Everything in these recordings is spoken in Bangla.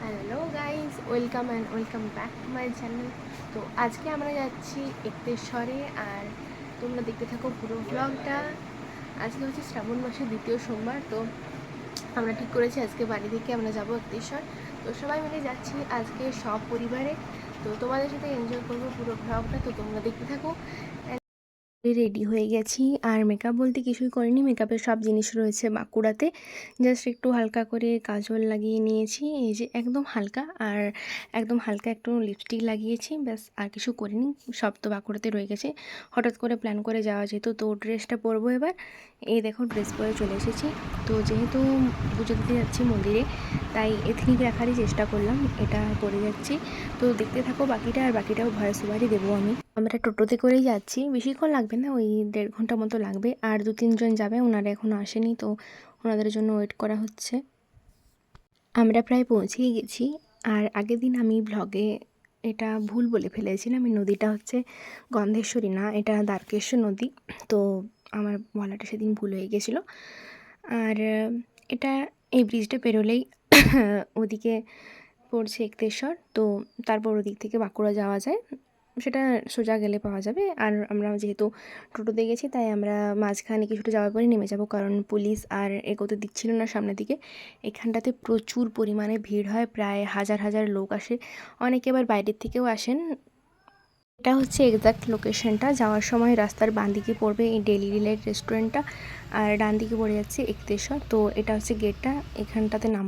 Hello guys welcome and welcome back to my channel তো আজকে আমরা যাচ্ছি একতেশ্বরে আর তোমরা দেখতে থাকো পুরো ব্লগটা আজকে হচ্ছে শ্রাবণ মাসের দ্বিতীয় সোমবার, তো আমরা ঠিক করেছি আজকে বাড়ি থেকে আমরা যাব একতেশ্বর তো সবাই মিলে যাচ্ছি আজকে সব পরিবারে তো তোমাদের সাথে এনজয় করব পুরো ব্লগটা তো তোমরা দেখতে থাকো। রেডি হয়ে গেছি। আর মেকআপ বলতে কিছুই করিনি মেকআপের সব জিনিস রয়েছে বাঁকুড়াতে। জাস্ট একটু হালকা করে কাজল লাগিয়ে নিয়েছি, এই যে একদম হালকা। আর একদম হালকা একটু লিপস্টিক লাগিয়েছি, ব্যাস আর কিছু করিনি, সব তো বাঁকুড়াতে রয়ে গেছে। হঠাৎ করে প্ল্যান করে যাওয়া যেত, তো ড্রেসটা পরবো এবার। এই দেখো ড্রেস পরে চলে এসেছি। তো যেহেতু পুজো দিতে যাচ্ছি মন্দিরে, তাই এথনিক রাখারই চেষ্টা করলাম, এটা পরে যাচ্ছি। তো দেখতে থাকো বাকিটা, আর বাকিটাও ভয়েস ওভারই দেবো আমি। আমরা টোটোতে করেই যাচ্ছি। বেশিক্ষণ লাগবে না, ওই দেড় ঘণ্টা মতো লাগবে। আর দু তিনজন যাবে, ওনারা এখনও আসেনি, তো ওনাদের জন্য ওয়েট করা হচ্ছে। আমরা প্রায় পৌঁছেই গেছি। আর আগের দিন আমি ব্লগে এটা ভুল বলে ফেলেছিলাম, এই নদীটা হচ্ছে গন্ধেশ্বরী না, এটা দ্বারকেশ্বর নদী। তো আমার বলাটা সেদিন ভুল হয়ে গেছিল। আর এটা এই ব্রিজটা পেরোলেই ওদিকে পড়ছে একতেশ্বর, তো তারপর ওদিক থেকে বাঁকুড়া যাওয়া যায়। সেটা সোজা গেলে পাওয়া যাবে। আর আমরা যেহেতু টোটোতে গেছি, তাই আমরা মাঝখানে কিছুটা যাওয়ার পরে নেমে যাব। কারণ পুলিশ আর এগোতে দিচ্ছিল না সামনের দিকে। এখানটাতে প্রচুর পরিমাণে ভিড় হয়, প্রায় হাজার হাজার লোক আসে। অনেকে আবার বাইরের থেকেও আসেন। এটা হচ্ছে এক্সাক্ট লোকেশনটা যাওয়ার সময় রাস্তার বাঁ দিকে পড়বে এই ডেলি ডিলাইট রেস্টুরেন্টটা আর ডান দিকে পড়ে যাচ্ছে একতেশ্বর। তো এটা হচ্ছে গেটটা এখানটাতে নাম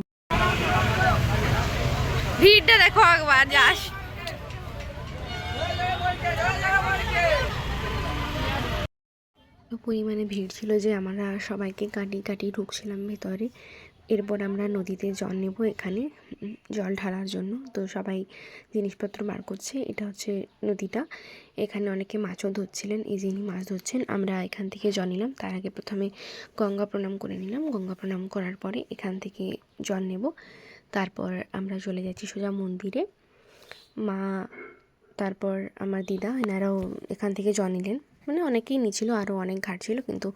ভিড়টা দেখো একবার যাস এত পরিমাণে ভিড় ছিল যে আমরা সবাইকে কাটিয়ে কাটিয়ে ঢুকছিলাম ভেতরে। এরপর আমরা নদীতে জল নেব এখানে জল ঢালার জন্য। তো সবাই জিনিসপত্র বার করছে, এটা হচ্ছে নদীটা। এখানে অনেকে মাছও ধরছিলেন, এই যিনি মাছ ধরছেন, আমরা এখান থেকে জল নিলাম। তার আগে প্রথমে গঙ্গা প্রণাম করে নিলাম। গঙ্গা প্রণাম করার পরে এখান থেকে জল নেব। তারপর আমরা চলে যাচ্ছি সোজা মন্দিরে। মা, তারপর আমার দিদা, এনারাও এখান থেকে জল নিলেন। মানে অনেকেই নিয়েছিল আরও অনেক ঘাট ছিল, কিন্তু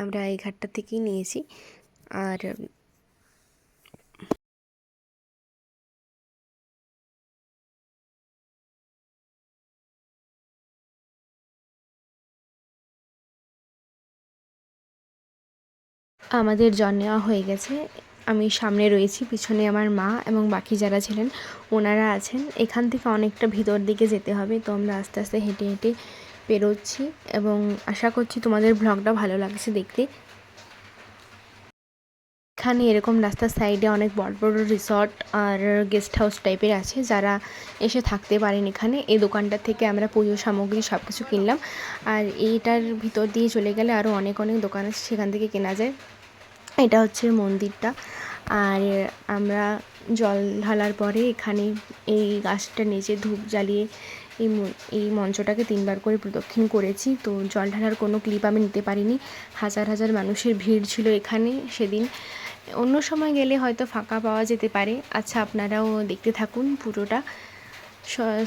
আমরা এই ঘাটটা থেকেই নিয়েছি। আর আমাদের জল নেওয়া হয়ে গেছে। আমি সামনে রয়েছি, পিছনে আমার মা এবং বাকি যারা ছিলেন, ওনারা আছেন। এখান থেকে অনেকটা ভিতর দিকে যেতে হবে। তো আমরা আস্তে আস্তে হেঁটে হেঁটে পেরোচ্ছি এবং আশা করছি তোমাদের ব্লগটা ভালো লাগছে দেখতে। এখানে এরকম রাস্তার সাইডে অনেক বড় বড় রিসর্ট আর গেস্ট হাউস টাইপের আছে, যারা এসে থাকতে পারেন এখানে। এই দোকানটা থেকে আমরা পুজো সামগ্রী সব কিছু কিনলাম। আর এইটার ভিতর দিয়ে চলে গেলে আরও অনেক অনেক দোকান আছে সেখান থেকে কেনা যায়। এটা হচ্ছে মন্দিরটা। আর আমরা জল ঢালার পরে এখানে এই গাছটা নিচে ধূপ জ্বালিয়ে এই এই মঞ্চটাকে তিনবার করে প্রদক্ষিণ করেছি। তো জল ঢালার কোনো ক্লিপ আমি নিতে পারিনি। হাজার হাজার মানুষের ভিড় ছিল এখানে সেদিন। অন্য সময় গেলে হয়তো ফাঁকা পাওয়া যেতে পারে। আচ্ছা আপনারাও দেখতে থাকুন পুরোটা।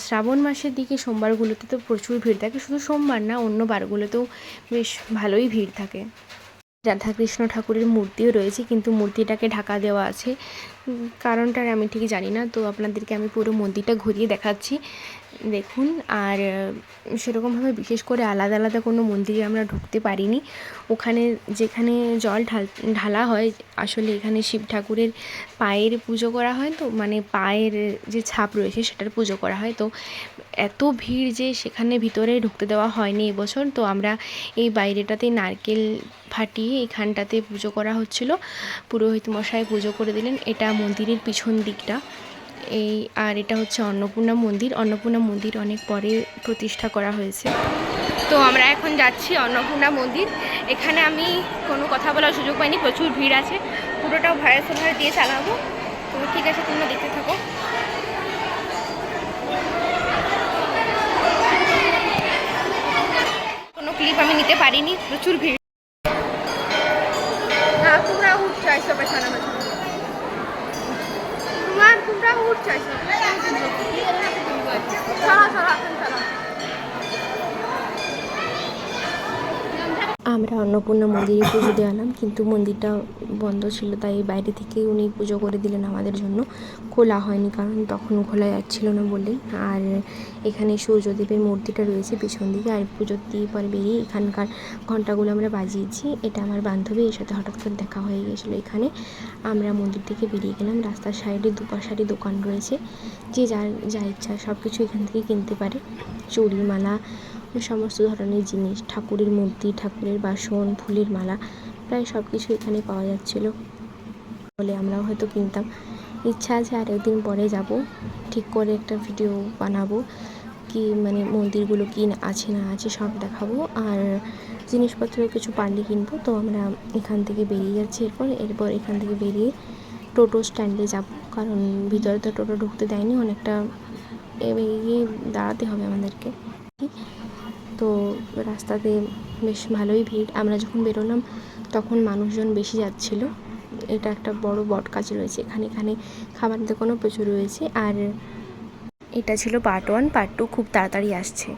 শ্রাবণ মাসের দিকে সোমবারগুলোতে তো প্রচুর ভিড় থাকে। শুধু সোমবার না অন্য বারগুলোতেও বেশ ভালোই ভিড় থাকে। রাধাকৃষ্ণ ঠাকুরের মূর্তিও রয়েছে কিন্তু মূর্তিটাকে ঢাকা দেওয়া আছে। উম, কারণটা আমি ঠিক জানি না। তো আপনাদেরকে আমি পুরো মন্দিরটা ঘুরিয়ে দেখাচ্ছি। দেখুন, আর সেরকমভাবে বিশেষ করে আলাদা আলাদা কোনো মন্দিরে আমরা ঢুকতে পারিনি। ওখানে যেখানে জল ঢাল, ঢালা হয়, আসলে এখানে শিব ঠাকুরের পায়ের পুজো করা হয় তো মানে পায়ের যে ছাপ রয়েছে সেটার পুজো করা হয়। তো এত ভিড় যে সেখানে ভিতরে ঢুকতে দেওয়া হয়নি এবছর। তো আমরা এই বাইরেটাতে নারকেল ফাটিয়ে এখানটাতে পুজো করা হচ্ছিল। পুরোহিত মশাই পুজো করে দিলেন। এটা মন্দিরের পিছন দিকটা। এই, আর এটা হচ্ছে অন্নপূর্ণা মন্দির। অন্নপূর্ণা মন্দির অনেক পরে প্রতিষ্ঠা করা হয়েছে। তো আমরা এখন যাচ্ছি অন্নপূর্ণা মন্দির। এখানে আমি কোনো কথা বলার সুযোগ পাইনি, প্রচুর ভিড় আছে। পুরোটাও ভয়েস ওভার দিয়ে চালাবো। তো ঠিক আছে, তোমরা দেখতে থাকো। কোনো ক্লিপ আমি নিতে পারিনি, প্রচুর ভিড়। তোমার উঠ চাইছো চলো চলো এখন চলো আমরা অন্নপূর্ণা মন্দিরে পুজো দিয়ে এলাম, কিন্তু মন্দিরটা বন্ধ ছিল, তাই বাইরে থেকেই উনি পুজো করে দিলেন আমাদের জন্য। খোলা হয়নি, কারণ তখন খোলা যাচ্ছিল না বলেই আর এখানে সূর্যদেবের মূর্তিটা রয়েছে পিছন দিকে, আর পুজোর দিয়ে পরে বেরিয়ে এখানকার ঘন্টাগুলো আমরা বাজিয়েছি। এটা আমার বান্ধবী, এর সাথে হঠাৎ করে দেখা হয়ে গিয়েছিল এখানে। আমরা মন্দির থেকে বেরিয়ে গেলাম, রাস্তার সাইডে দুপাশারি দোকান রয়েছে। যে যার যা ইচ্ছা সব কিছু এখান থেকে কিনতে পারে। চুড়ি মালা সমস্ত ধরনের জিনিস, ঠাকুরের মূর্তি, ঠাকুরের বাসন, ফুলের মালা, প্রায় সব কিছু এখানে পাওয়া যাচ্ছিল বলে আমরাও হয়তো কিনতাম। ইচ্ছা আছে আর একদিন পরে যাব, ঠিক করে একটা ভিডিও বানাবো কি মানে মন্দিরগুলো কি আছে না আছে সব দেখাবো। আর জিনিসপত্র কিছু পারলে কিনবো, তো আমরা এখান থেকে বেরিয়ে যাচ্ছি। এরপর এরপর এখান থেকে বেরিয়ে টোটো স্ট্যান্ডে যাব, কারণ ভিতরে তো টোটো ঢুকতে দেয়নি, অনেকটা এগিয়ে দাঁড়াতে হবে আমাদেরকে। তো রাস্তাতে বেশ ভালোই ভিড়। আমরা যখন বেরোলাম, তখন মানুষজন বেশি যাচ্ছিল। এটা একটা বড় বট গাছ রয়েছে। এখানে এখানে খাবার দোকানও প্রচুর রয়েছে। আর এটা ছিল পার্ট ওয়ান পার্ট টু খুব তাড়াতাড়ি আসছে।